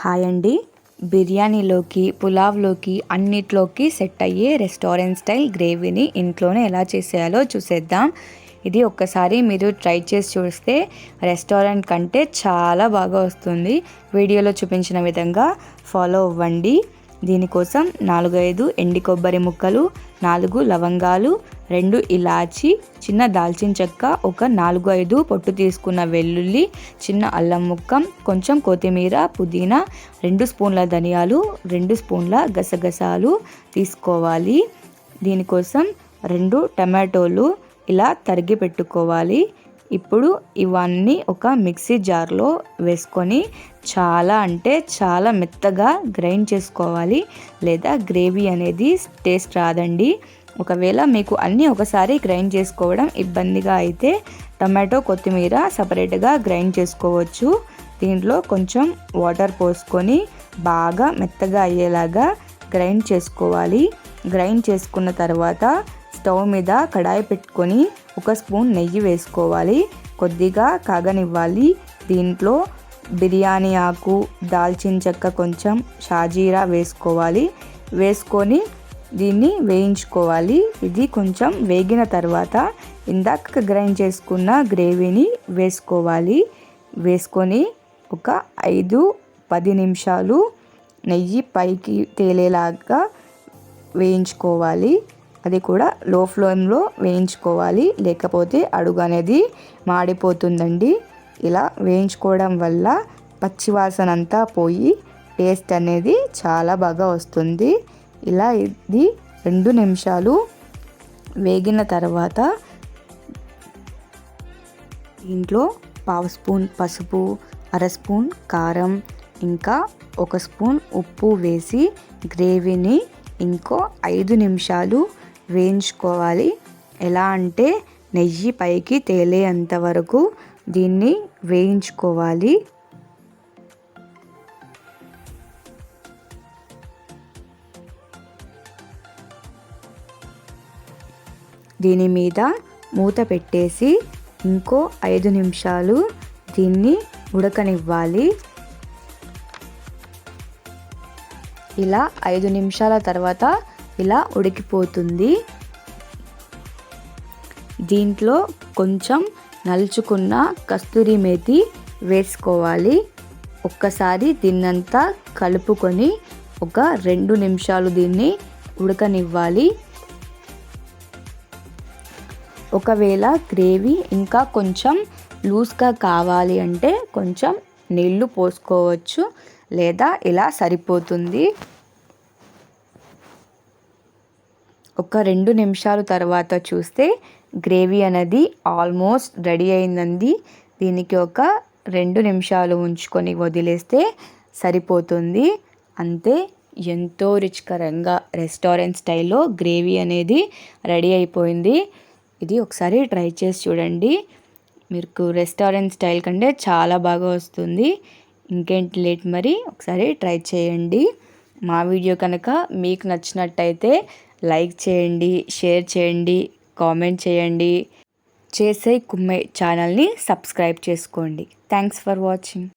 Hi అండి. బిర్యానీలోకి పులావ్లోకి అన్నిట్లోకి సెట్ అయ్యే రెస్టారెంట్ స్టైల్ గ్రేవీని ఇంట్లోనే ఎలా చేసేయాలో చూసేద్దాం. ఇది ఒక్కసారి మీరు ట్రై చేసి చూస్తే రెస్టారెంట్ కంటే చాలా బాగా వస్తుంది. వీడియోలో చూపించిన విధంగా ఫాలో అవ్వండి. దీనికోసం నాలుగైదు ఎండి కొబ్బరి ముక్కలు నాలుగు లవంగాలు రెండు ఇలాచి చిన్న దాల్చిన చెక్క ఒక నాలుగు ఐదు పొట్టు తీసుకున్న వెల్లుల్లి చిన్న అల్లం ముక్క కొంచెం కొత్తిమీర పుదీనా రెండు స్పూన్ల ధనియాలు రెండు స్పూన్ల గసగసాలు తీసుకోవాలి. దీనికోసం రెండు టమాటోలు ఇలా తరిగి పెట్టుకోవాలి. ఇప్పుడు ఇవన్నీ ఒక మిక్సీ జార్లో వేసుకొని చాలా అంటే చాలా మెత్తగా గ్రైండ్ చేసుకోవాలి. లేదా గ్రేవీ అనేది టేస్ట్ రాదండి. ఒకవేళ మీకు అన్నీ ఒకసారి గ్రైండ్ చేసుకోవడం ఇబ్బందిగా అయితే టమాటో కొత్తిమీర సపరేట్గా గ్రైండ్ చేసుకోవచ్చు. దీంట్లో కొంచెం వాటర్ పోసుకొని బాగా మెత్తగా అయ్యేలాగా గ్రైండ్ చేసుకోవాలి. గ్రైండ్ చేసుకున్న తర్వాత స్టవ్ మీద కడాయి పెట్టుకొని ఒక స్పూన్ నెయ్యి వేసుకోవాలి. కొద్దిగా కాగనివ్వాలి. దీంట్లో బిర్యానీ ఆకు దాల్చిన చెక్క కొంచెం షాజీరా వేసుకోవాలి. వేసుకొని దీన్ని వేయించుకోవాలి. ఇది కొంచెం వేగిన తర్వాత ఇందాక గ్రైండ్ చేసుకున్న గ్రేవీని వేసుకోవాలి. వేసుకొని ఒక ఐదు పది నిమిషాలు నెయ్యి పైకి తేలేలాగా వేయించుకోవాలి. అది కూడా లో ఫ్లేమ్లో వేయించుకోవాలి. లేకపోతే అడుగు అనేది మాడిపోతుందండి. ఇలా వేయించుకోవడం వల్ల పచ్చివాసన అంతా పోయి టేస్ట్ అనేది చాలా బాగా వస్తుంది. ఇలా ఇది రెండు నిమిషాలు వేగిన తర్వాత దీంట్లో పావు స్పూన్ పసుపు అర స్పూన్ కారం ఇంకా ఒక స్పూన్ ఉప్పు వేసి గ్రేవీని ఇంకో ఐదు నిమిషాలు వేయించుకోవాలి. ఎలా అంటే నెయ్యి పైకి తేలేంత వరకు దీన్ని వేయించుకోవాలి. దీని మీద మూత పెట్టేసి ఇంకో ఐదు నిమిషాలు దీన్ని ఉడకనివ్వాలి. ఇలా ఐదు నిమిషాల తర్వాత ఇలా ఉడికిపోతుంది. దీంట్లో కొంచెం నలుచుకున్న కస్తూరి మేతి వేసుకోవాలి. ఒక్కసారి దీన్నంతా కలుపుకొని ఒక రెండు నిమిషాలు దీన్ని ఉడకనివ్వాలి. ఒకవేళ గ్రేవీ ఇంకా కొంచెం లూజ్గా కావాలి అంటే కొంచెం నీళ్ళు పోసుకోవచ్చు లేదా ఇలా సరిపోతుంది. ఒక రెండు నిమిషాలు తర్వాత చూస్తే గ్రేవీ అనేది ఆల్మోస్ట్ రెడీ అయిందండి. దీనికి ఒక రెండు నిమిషాలు ఉంచుకొని వదిలేస్తే సరిపోతుంది. అంతే ఎంతో రుచికరంగా రెస్టారెంట్ స్టైల్లో గ్రేవీ అనేది రెడీ అయిపోయింది. ఇది ఒకసారి ట్రై చేసి చూడండి. మీకు రెస్టారెంట్ స్టైల్ కంటే చాలా బాగా వస్తుంది. ఇంకేంటి లేట్ మరి? ఒకసారి ట్రై చేయండి. మా వీడియో కనుక మీకు నచ్చినట్టయితే లైక్ చేయండి షేర్ చేయండి కామెంట్ చేయండి. చేసే కుమ్మే ఛానల్ని సబ్స్క్రైబ్ చేసుకోండి. Thanks for watching.